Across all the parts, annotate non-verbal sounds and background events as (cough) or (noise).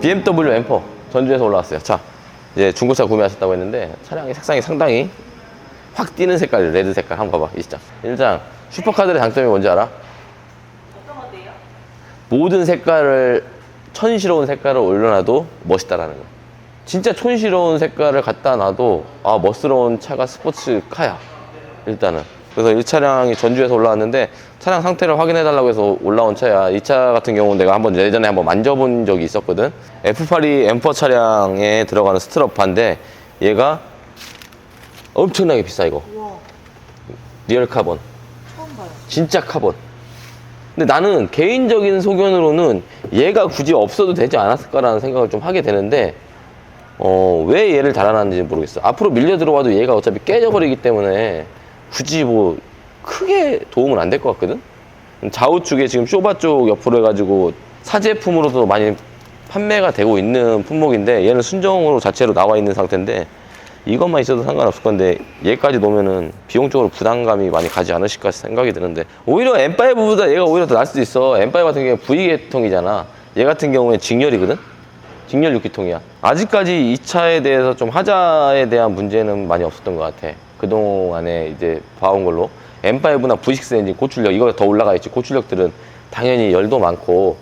BMW 엠퍼 전주에서 올라왔어요. 자, 이제 중고차 구매하셨다고 했는데 차량의 색상이 상당히 확 띄는 색깔, 레드 색깔 한번 봐봐. 이 시장. 일단 슈퍼카들의 장점이 뭔지 알아? 어떤 건데요? 모든 색깔을 촌스러운 색깔을 올려놔도 멋있다라는 거. 진짜 촌스러운 색깔을 갖다 놔도 아 멋스러운 차가 스포츠 카야. 일단은. 그래서 이 차량이 전주에서 올라왔는데 차량 상태를 확인해 달라고 해서 올라온 차야. 이 차 같은 경우는 내가 한번 예전에 한번 만져본 적이 있었거든. F82 엠퍼 차량에 들어가는 스트러파인데 얘가 엄청나게 비싸 이거. 우와, 리얼 카본. 처음 봐요. 진짜 카본. 근데 나는 개인적인 소견으로는 얘가 굳이 없어도 되지 않았을까라는 생각을 좀 하게 되는데, 어, 왜 얘를 달아놨는지 모르겠어. 앞으로 밀려 들어와도 얘가 어차피 깨져버리기 때문에 굳이 뭐 크게 도움은 안 될 것 같거든? 좌우측에 지금 쇼바 쪽 옆으로 해가지고 사제품으로도 많이 판매가 되고 있는 품목인데 얘는 순정으로 자체로 나와 있는 상태인데 이것만 있어도 상관없을 건데 얘까지 놓으면은 비용적으로 부담감이 많이 가지 않으실까 생각이 드는데 오히려 M5보다 얘가 오히려 더 나을 수도 있어. M5 같은 경우에 V계통이잖아. 얘 같은 경우에 직렬이거든? 직렬 6기통이야. 아직까지 이 차에 대해서 좀 하자에 대한 문제는 많이 없었던 것 같아 그동안에 이제 봐온 걸로 M5나 V6 엔진 고출력 이거 더 올라가 있지 고출력들은 당연히 열도 많고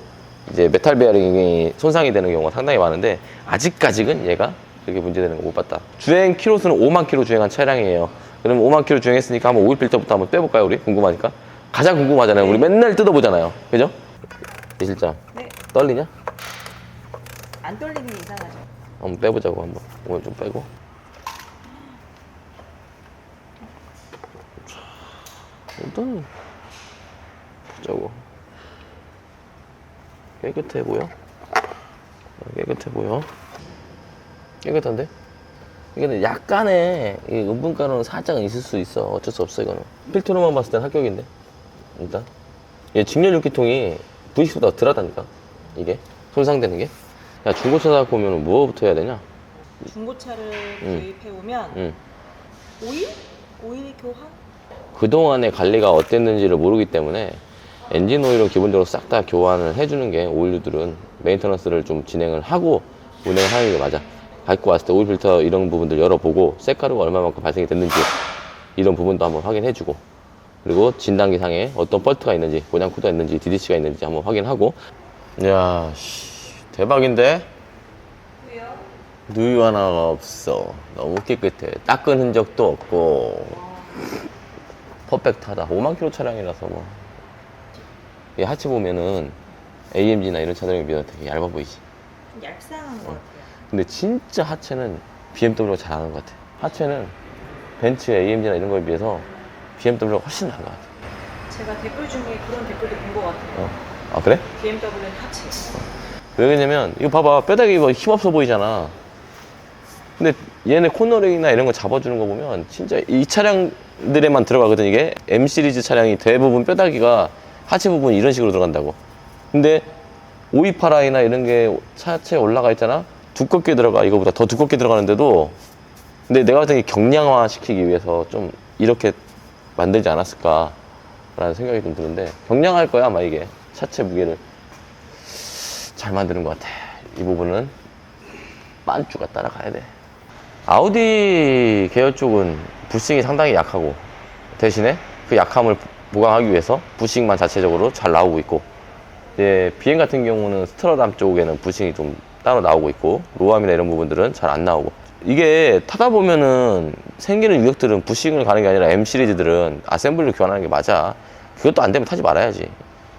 이제 메탈 베어링이 손상이 되는 경우가 상당히 많은데 아직까지는 얘가 그렇게 문제되는 거 못 봤다. 주행 키로수는 5만 킬로 주행한 차량이에요. 그럼 5만 킬로 주행했으니까 한번 오일 필터부터 한번 빼볼까요, 우리? 궁금하니까. 가장 궁금하잖아요. 우리 맨날 뜯어보잖아요. 그죠? 이 실장 네, 떨리냐? 안 떨리는 게 이상하죠. 한번 빼보자고 한번. 오늘 좀 빼고. 일단 보자고. 깨끗해 보여? 어, 깨끗해 보여? 깨끗한데? 이게 약간의 이 은분가루는 살짝은 있을 수 있어. 어쩔 수 없어 이거는. 필터로만 봤을 땐 합격인데. 일단. 얘 직렬 6기통이 V6보다 덜하다니까. 이게 손상되는 게. 야 중고차 사갖고 오면 뭐부터 해야 되냐? 중고차를 음. 구입해 오면 응. 오일? 오일 교환? 그동안의 관리가 어땠는지를 모르기 때문에 엔진 오일을 기본적으로 싹 다 교환을 해주는 게 오일류들은 메인터넌스를 좀 진행을 하고 운행을 하는 게 맞아. 갖고 왔을 때 오일 필터 이런 부분들 열어보고 쇳가루가 얼마만큼 발생이 됐는지 이런 부분도 한번 확인해주고 그리고 진단기상에 어떤 펄트가 있는지 고장 코드가 있는지 DDC가 있는지 한번 확인하고. 야 씨, 대박인데? 왜요? 누유 하나가 없어. 너무 깨끗해. 닦은 흔적도 없고 퍼펙트하다 5만 킬로 차량이라서 뭐. 이 하체 보면은 AMG나 이런 차들에 비해 되게 얇아 보이지. 좀 얄쌍한 것 같아요. 근데 진짜 하체는 BMW가 잘하는 것 같아. 하체는 벤츠, AMG나 이런 거에 비해서 BMW가 훨씬 나은 것 같아. 제가 댓글 중에 그런 댓글도 본 것 같아요. 어. 아 그래? BMW는 하체. 왜 그러냐면 이거 봐봐 뼈다귀 뭐 힘없어 보이잖아. 근데 얘네 코너링이나 이런 거 잡아주는 거 보면 진짜 이 차량들에만 들어가거든 이게 M 시리즈 차량이 대부분 뼈다귀가 하체 부분 이런 식으로 들어간다고. 근데 오이파라이나 이런 게 차체에 올라가 있잖아. 두껍게 들어가 이거보다 더 두껍게 들어가는데도 근데 내가 봤을 때 경량화 시키기 위해서 좀 이렇게 만들지 않았을까 라는 생각이 좀 드는데 경량할 거야 아마 이게 차체 무게를 잘 만드는 것 같아. 이 부분은 빤쭈가 따라가야 돼. 아우디 계열 쪽은 부싱이 상당히 약하고 대신에 그 약함을 보강하기 위해서 부싱만 자체적으로 잘 나오고 있고 이제 비행 같은 경우는 스트러담 쪽에는 부싱이 좀 따로 나오고 있고 로암이나 이런 부분들은 잘 안 나오고 이게 타다 보면은 생기는 유격들은 부싱을 가는 게 아니라 M 시리즈들은 아셈블리를 교환하는 게 맞아. 그것도 안 되면 타지 말아야지.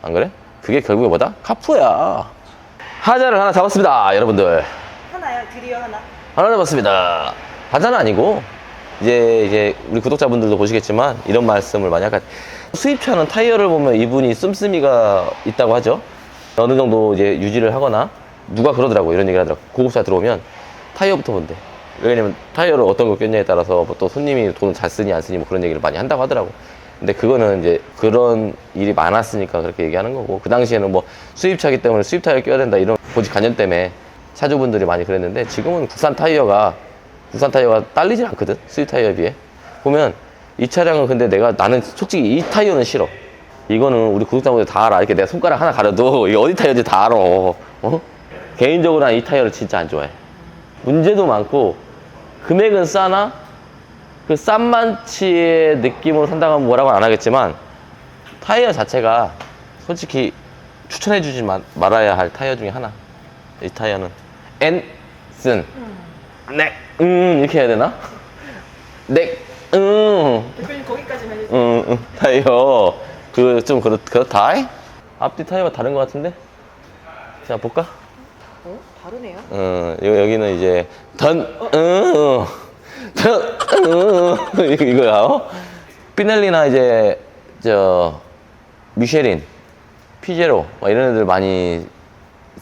안 그래? 그게 결국에 뭐다? 카푸야. 하자를 하나 잡았습니다, 여러분들. 하나요? 드디어 하나? 하나 잡았습니다. 하자는 아니고 이제 이제 우리 구독자분들도 보시겠지만 이런 말씀을 많이 할까 수입차는 타이어를 보면 이분이 씀씀이가 있다고 하죠. 어느 정도 이제 유지를 하거나 누가 그러더라고 이런 얘기를 하더라고 고급차 들어오면 타이어부터 본대. 왜냐면 타이어를 어떤 걸 꼈냐에 따라서 뭐 또 손님이 돈을 잘 쓰니 안 쓰니 뭐 그런 얘기를 많이 한다고 하더라고. 근데 그거는 이제 그런 일이 많았으니까 그렇게 얘기하는 거고 그 당시에는 뭐 수입차기 때문에 수입 타이어 껴야 된다 이런 고집 관념 때문에 차주분들이 많이 그랬는데 지금은 국산 타이어가 국산 타이어가 딸리지 않거든 수입 타이어에 비해 보면 이 차량은 근데 내가 나는 솔직히 이 타이어는 싫어 이거는 우리 구독자분들 다 알아 이렇게 내가 손가락 하나 가려도 (laughs) 이게 어디 타이어인지 다 알아 어? 개인적으로 난 이 타이어를 진짜 안 좋아해. 문제도 많고 금액은 싸나 그 싼만치의 느낌으로 산다고 하면 뭐라고 안 하겠지만 타이어 자체가 솔직히 추천해 주지 마- 말아야 할 타이어 중에 하나. 이 타이어는 엔슨 넥, 음 이렇게 해야 되나? 넥, 음, 대표님 거기까지만 해주세요. 음, 음 타이어 그 좀 그렇 그렇다. 앞뒤 타이어가 다른 것 같은데? 자 볼까? 어? 다르네요. 어, 여- 여기는 이제 던, 어, 던, 어, 이거- 이거야. 어? 피넬리나 이제 저 미쉐린, 피제로 막 이런 애들 많이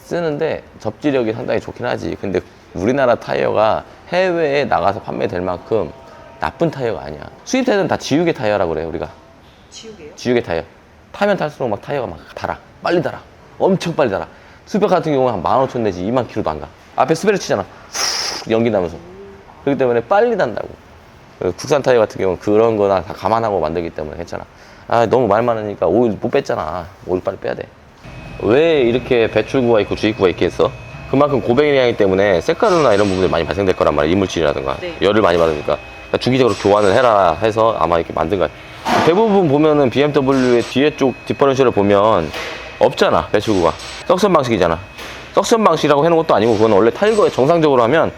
쓰는데 접지력이 상당히 좋긴 하지. 근데 우리나라 타이어가 해외에 나가서 판매될 만큼 나쁜 타이어가 아니야. 수입 타이어는 다 지우개 타이어라고 그래 우리가. 지우개요? 지우개 타이어. 타면 탈수록 막 타이어가 막 달아. 빨리 달아. 엄청 빨리 달아. 수백 같은 경우는 한 15,000 내지 2만 킬로도 안 가. 앞에 스베르 치잖아. 훅 연기 나면서. 그렇기 때문에 빨리 단다고. 그 국산 타이어 같은 경우는 그런 거나 다 감안하고 만들기 때문에 괜찮아. 아, 너무 말 많으니까 오일 못 뺐잖아. 오일 빨리 빼야 돼. 왜 이렇게 배출구가 있고 주입구가 있게 했어? 그만큼 고백량이기 때문에 색가루나 이런 부분들이 많이 발생될 거란 말이야. 이물질이라든가. 네. 열을 많이 받으니까. 그러니까 주기적으로 교환을 해라 해서 아마 이렇게 만든 거야. 대부분 보면은 BMW의 뒤에 쪽 디퍼런셜을 보면 없잖아. 배출구가. 석션 방식이잖아. 석션 방식이라고 해놓은 것도 아니고 그건 원래 탈거에 정상적으로 하면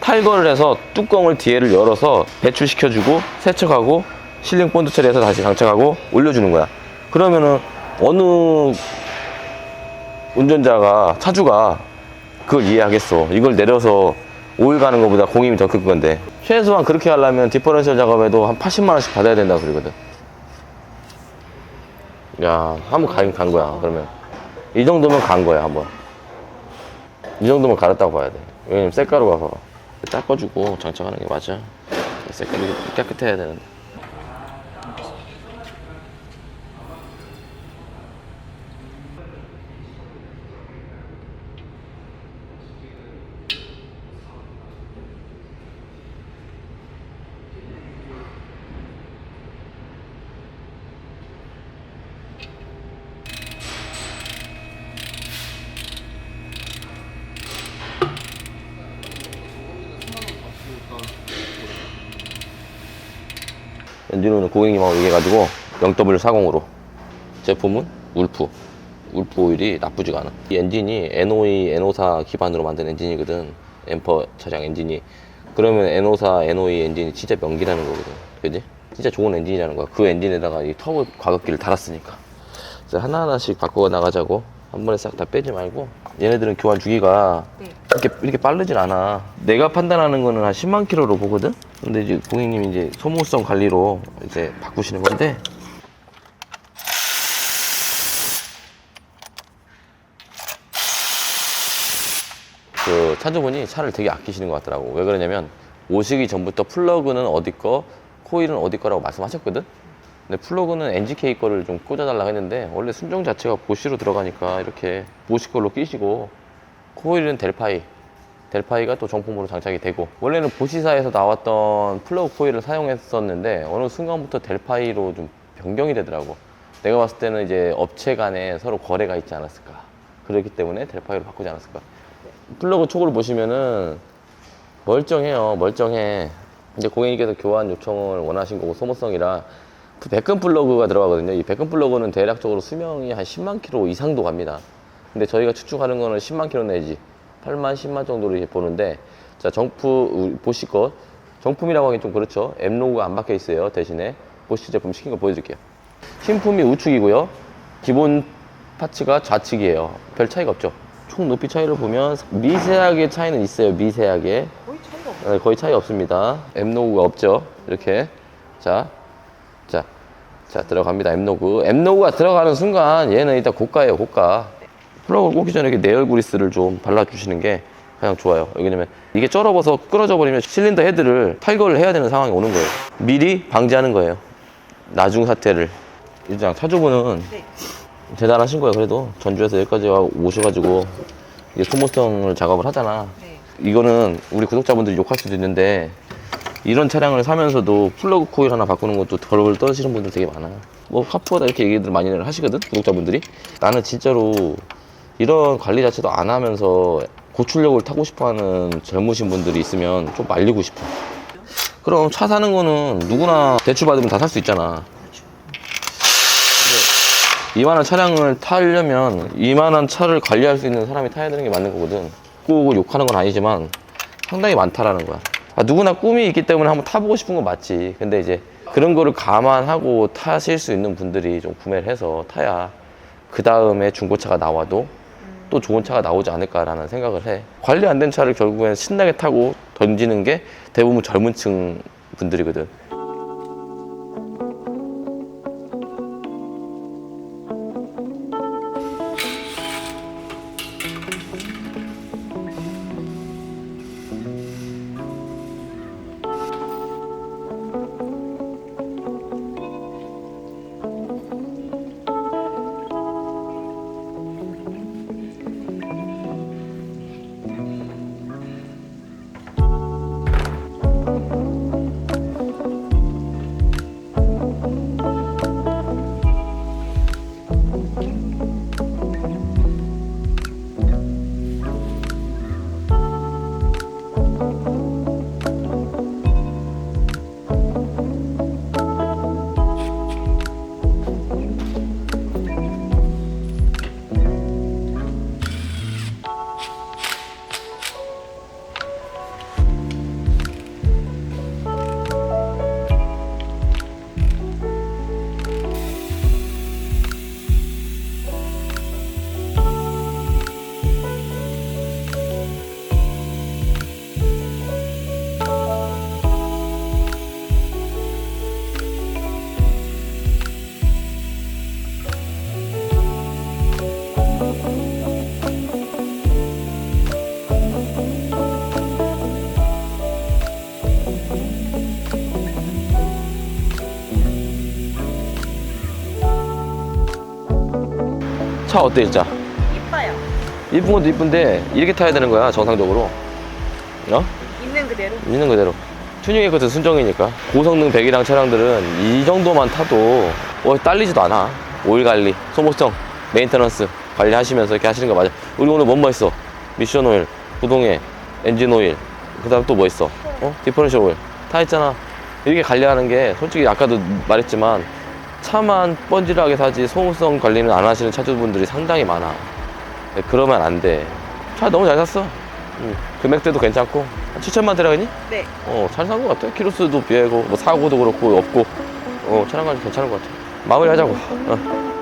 탈거를 해서 뚜껑을 뒤에를 열어서 배출시켜주고 세척하고 실링 본드 처리해서 다시 장착하고 올려주는 거야. 그러면은 어느 운전자가 차주가 그걸 이해하겠어. 이걸 내려서 오일 가는 것보다 공임이 더큰 건데 최소한 그렇게 하려면 디퍼런셜 작업에도 한 80만 원씩 받아야 된다 그러거든. 야, 한번 가긴 간 거야. 그러면 이 정도면 간 거야 한번. 이 정도면 갈았다고 봐야 돼. 왜냐면 쇳가루가 봐봐. 닦아주고 장착하는 게 맞아. 쇳가루 깨끗해야 되는데. 엔진오일은 고객님하고 얘기해가지고 0W40으로. 제품은 울프. 울프 오일이 나쁘지가 않아. 이 엔진이 N52, N54 기반으로 만든 엔진이거든. 엠퍼 차량 엔진이. 그러면 N54, N52 엔진이 진짜 명기라는 거거든. 그지? 진짜 좋은 엔진이라는 거야. 그 엔진에다가 이 터보 과급기를 달았으니까. 하나하나씩 바꿔 나가자고 한 번에 싹 다 빼지 말고 얘네들은 교환 주기가 네. 이렇게 이렇게 빠르진 않아. 내가 판단하는 거는 한 10만 킬로로 보거든. 근데 이제 고객님이 이제 소모성 관리로 이제 바꾸시는 건데. 그 차주분이 차를 되게 아끼시는 것 같더라고. 왜 그러냐면 오시기 전부터 플러그는 어디 거, 코일은 어디 거라고 말씀하셨거든. 근데 플러그는 NGK 거를 좀 꽂아달라고 했는데 원래 순정 자체가 보시로 들어가니까 이렇게 보시 걸로 끼시고 코일은 델파이. 델파이가 또 정품으로 장착이 되고. 원래는 보시사에서 나왔던 플러그 코일을 사용했었는데 어느 순간부터 델파이로 좀 변경이 되더라고. 내가 봤을 때는 이제 업체 간에 서로 거래가 있지 않았을까. 그렇기 때문에 델파이로 바꾸지 않았을까. 플러그 촉을 보시면은 멀쩡해요. 멀쩡해. 이제 고객님께서 교환 요청을 원하신 거고 소모성이라 그 백근 플러그가 들어가거든요. 이 백근 플러그는 대략적으로 수명이 한 10만 킬로 이상도 갑니다. 근데 저희가 추측하는 거는 10만 킬로 내지 8만 10만 정도로 이렇게 보는데 자 정품 보시 것. 정품이라고 하긴 좀 그렇죠. M 로고가 안 박혀 있어요. 대신에 보시 제품 시킨 거 보여드릴게요. 신품이 우측이고요. 기본 파츠가 좌측이에요. 별 차이가 없죠. 총 높이 차이를 보면 미세하게 차이는 있어요. 미세하게. 거의 차이가 없어요. 네, 거의 차이 없습니다. M 로고가 없죠. 이렇게. 자, 자, 자 들어갑니다. M 로고가 들어가는 순간 얘는 일단 고가예요. 고가. 플러그를 꽂기 전에 이렇게 네얼 그리스를 좀 발라주시는 게 가장 좋아요. 왜냐면 이게 쩔어버서 끊어져 버리면 실린더 헤드를 탈거를 해야 되는 상황이 오는 거예요. 미리 방지하는 거예요. 나중 사태를. 일장 차주분은 네. 대단하신 거예요. 그래도 전주에서 여기까지 와- 오셔가지고 이게 소모성을 작업을 하잖아. 네. 이거는 우리 구독자분들이 욕할 수도 있는데 이런 차량을 사면서도 플러그 코일 하나 바꾸는 것도 덜덜 떠시는 분들 되게 많아. 뭐 카푸어다 이렇게 얘기들 많이 하시거든 구독자분들이. 나는 진짜로 이런 관리 자체도 안 하면서 고출력을 타고 싶어하는 젊으신 분들이 있으면 좀 말리고 싶어. 그럼 차 사는 거는 누구나 대출 받으면 다 살 수 있잖아. 이만한 차량을 타려면 이만한 차를 관리할 수 있는 사람이 타야 되는 게 맞는 거거든. 꼭 욕하는 건 아니지만 상당히 많다라는 거야. 아, 누구나 꿈이 있기 때문에 한번 타보고 싶은 건 맞지. 근데 이제 그런 거를 감안하고 타실 수 있는 분들이 좀 구매를 해서 타야 그 다음에 중고차가 나와도 또 좋은 차가 나오지 않을까라는 생각을 해. 관리 안 된 차를 결국엔 신나게 타고 던지는 게 대부분 젊은 층 분들이거든. 차 어때 진짜? 이뻐요. 이쁜 것도 이쁜데 이렇게 타야 되는 거야 정상적으로. 어? 있는 그대로. 있는 그대로. 튜닝의 것은 순정이니까. 고성능 배기량 차량들은 이 정도만 타도 어, 딸리지도 않아. 오일 관리, 소모성, 메인테넌스 관리하시면서 이렇게 하시는 거 맞아. 우리 오늘 뭐뭐 했어? 미션 오일, 구동에, 엔진 오일, 그 다음 또 뭐 있어? 어? 디퍼런셜 오일. 다 했잖아. 이렇게 관리하는 게 솔직히 아까도 말했지만 차만 뻔질하게 사지 소모성 관리는 안 하시는 차주분들이 상당히 많아. 네, 그러면 안 돼. 차 너무 잘 샀어. 음, 금액대도 괜찮고. 한 7천만 들어가니? 네. 어, 잘 산 것 같아. 키로수도 비하고, 뭐 사고도 그렇고, 없고. 어, 차량 관리 괜찮은 것 같아. 마무리 하자고. 어.